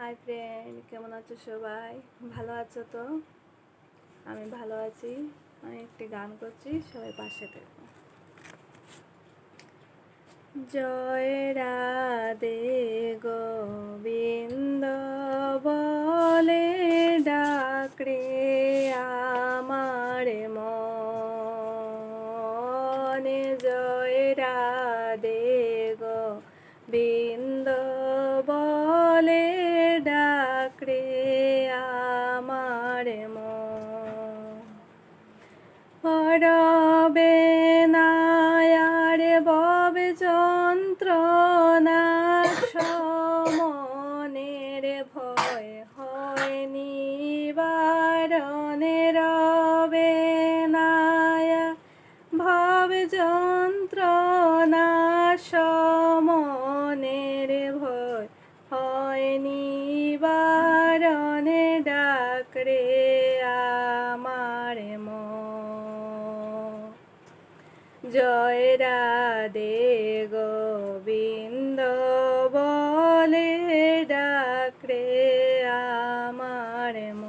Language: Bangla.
হাই ফ্রেন্ড কেমন আছো সবাই? ভালো আছো তো? আমি ভালো আছি। আমি একটি গান করছি, সবাই পাশে থেকো। জয় রাধে গোবিন্দ, বলে ডাকরে আমার মনে। জয় রাধে আমার পরবে নায়ার বব যন্ত্রণা সমনের ভয় হয় নিবারণে রবে নায়া ভব যন্ত্রণা সমনের ভয় হয় মনে ডাক রে ম জয় রাধে গোবিন্দ বলে ডাক রে ম